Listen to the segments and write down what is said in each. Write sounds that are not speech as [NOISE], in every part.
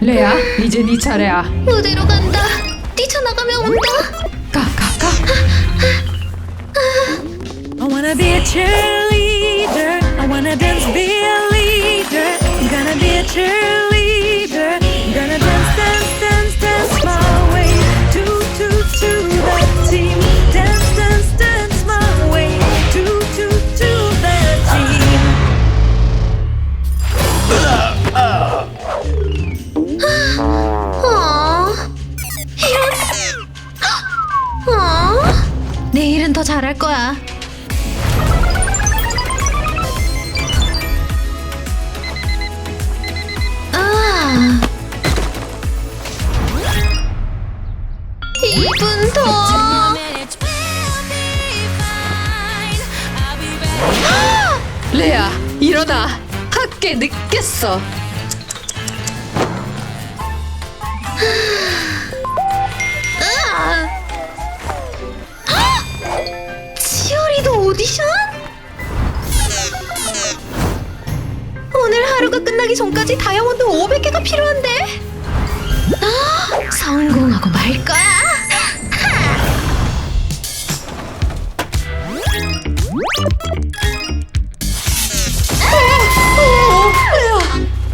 레아, 이제 네 차례야. 무대로 간다. 뛰쳐나가면 온다. 가, 가, 가. I wanna be a cheerleader. I wanna dance, be a leader. I'm gonna be a cheerleader. 내일은 더 잘할 거야. 아. 2분 더. 레아, 일어나. 학교에 늦겠어. 하루가 끝나기 전까지 다이아몬드 500개가 필요한데? 아, 성공하고 말 거야.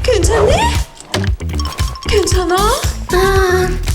괜찮니? 괜찮아? 아. 아.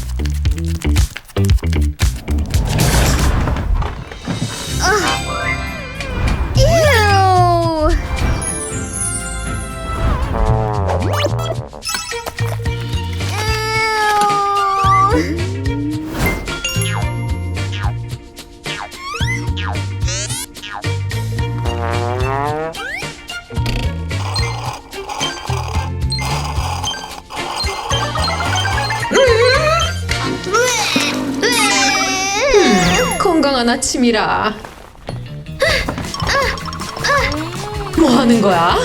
건강한 아침이라. 뭐 하는 거야?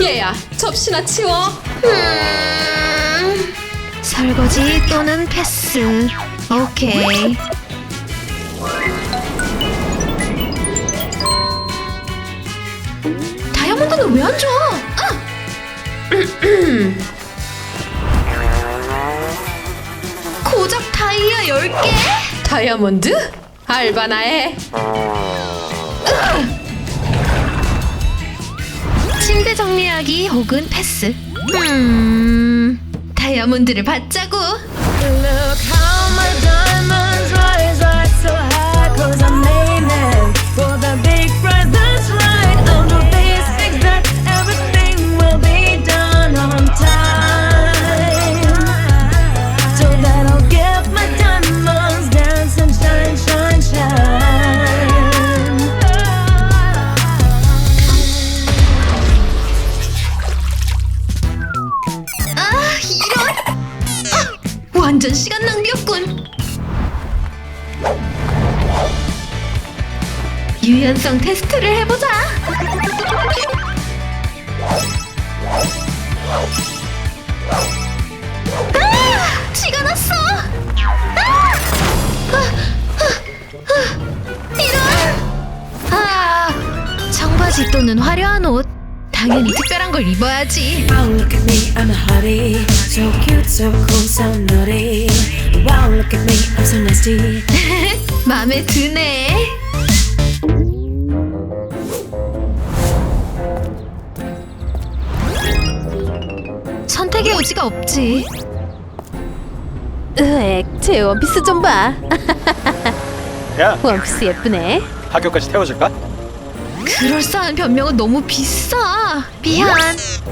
얘야, 접시나 치워. 음, 설거지 또는 패스. 오케이. 다이아몬드는 왜 안 줘? 아! 고작 다이아 10개? 다이아몬드? 알바나 해. 침대 정리하기 혹은 패스. 음, 다이아몬드를 받자고. Look 유연성 테스트를 해보자. 아, 쥐가 났어. 아! 아, 아, 아, 이런! 아, 청바지 또는 화려한 옷. 당연히 특별한 걸 입어야지. Wow, look at me, I'm a hottie. So cute, so cool, so naughty. Wow, look at me, I'm so nasty. 마음에 드네. 선택의 여지가 없지. 으엑, 제 원피스 좀 봐. [LAUGHS] 야 원피스 예쁘네. 학교까지 태워줄까? 그럴싸한 변명은 너무 비싸. 미안.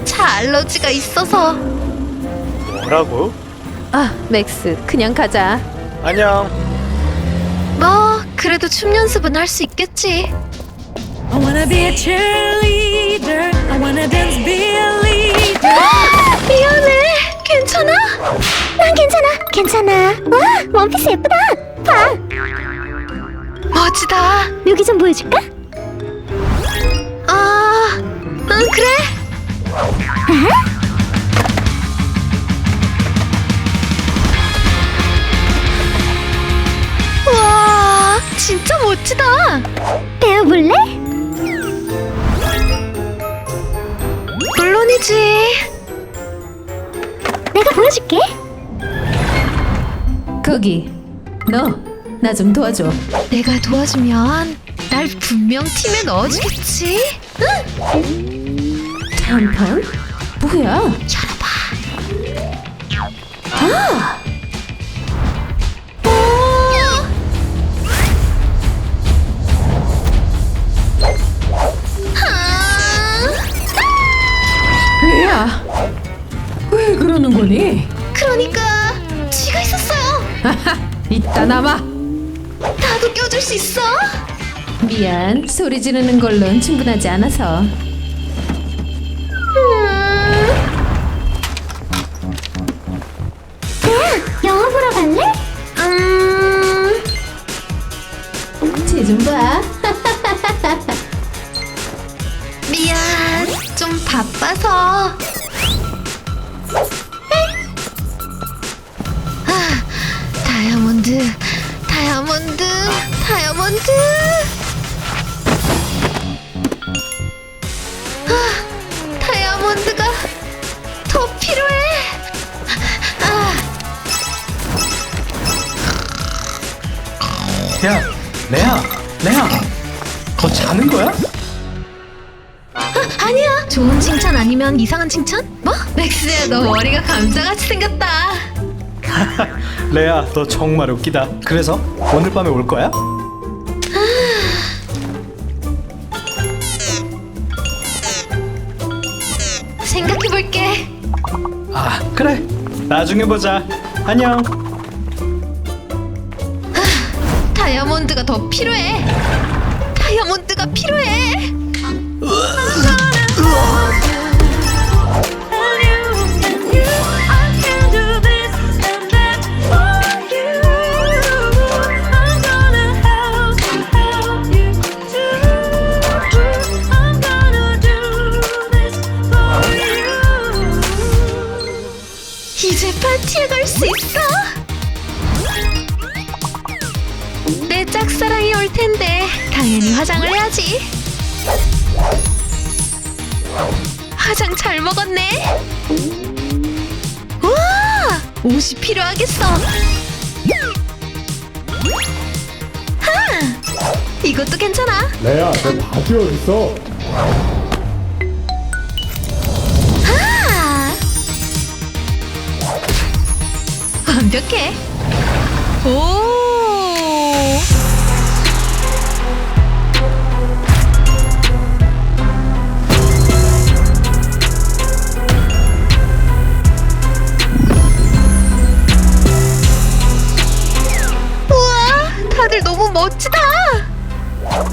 차 알러지가 있어서. 뭐라고? 아, 맥스, 그냥 가자. 안녕 뭐 그래도 춤 연습은 할 수 있겠지. I wanna be a cheerleader. I wanna dance, be a leader. 아, 미안해. 괜찮아? 난 괜찮아, 괜찮아. 와, 원피스 예쁘다. 봐, 멋지다. 여기 좀 보여줄까? 아, 응 그래. 와, 진짜 멋지다. 배워볼래? 물론이지. 네, 도와줄게. 거기 너 나 좀 도와줘 내가 도와주면 날 분명 팀에 넣어주겠지? 잠깐 뭐야 열어봐. 얘야, [LAUGHS] 이따 남아. 나도 껴줄 수 있어? 미안 소리 지르는 걸로는 충분하지 않아서 영화 보러 갈래? 음, 쟤 좀 봐 [LAUGHS] 미안. 좀 바빠서. 다이아몬드, 다이아몬드, 다이아몬드. 아, 다이아몬드가 더 필요해. 아, 야, 레아, 레아, 더 자는 거야? 아니야. 좋은 칭찬 아니면 이상한 칭찬? 뭐? 맥스야, 너 머리가 감자같이 생겼다. [LAUGHS] 레아, 너 정말 웃기다. 그래서 오늘 밤에 올 거야? 생각해볼게. 아, 그래. 나중에 보자. 안녕. 다이아몬드가 더 필요해. 다이아몬드가 필요해. 수 있어. 내 짝사랑이 올 텐데 당연히 화장을 해야지. 화장 잘 먹었네. 와, 옷이 필요하겠어. 하, 이것도 괜찮아. 레야, 내 바지 어딨어? 완벽해. 오. 우와, 다들 너무 멋지다.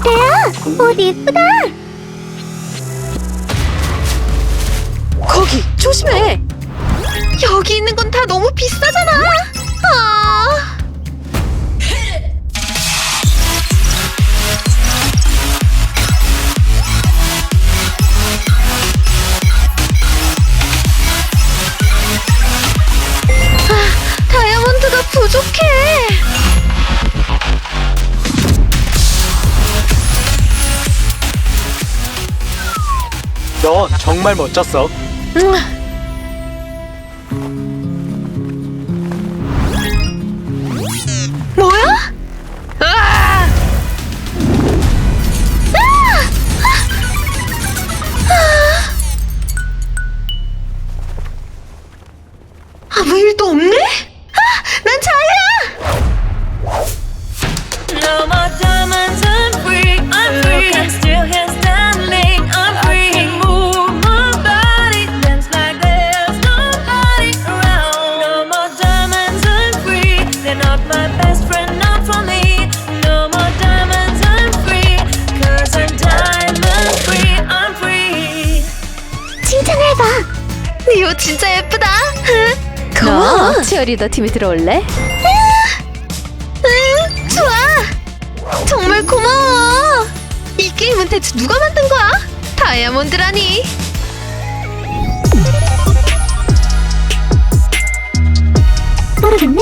레아, 옷 예쁘다. 거기 조심해. 여기 있는 건 다 너무 비싸잖아. 아. 아, 다이아몬드가 부족해. 너 정말 멋졌어. 뭐 너 치어리더 팀에 들어올래? 응, 좋아. 정말 고마워. 이 게임은 대체 누가 만든 거야? 다이아몬드라니. 모르겠네.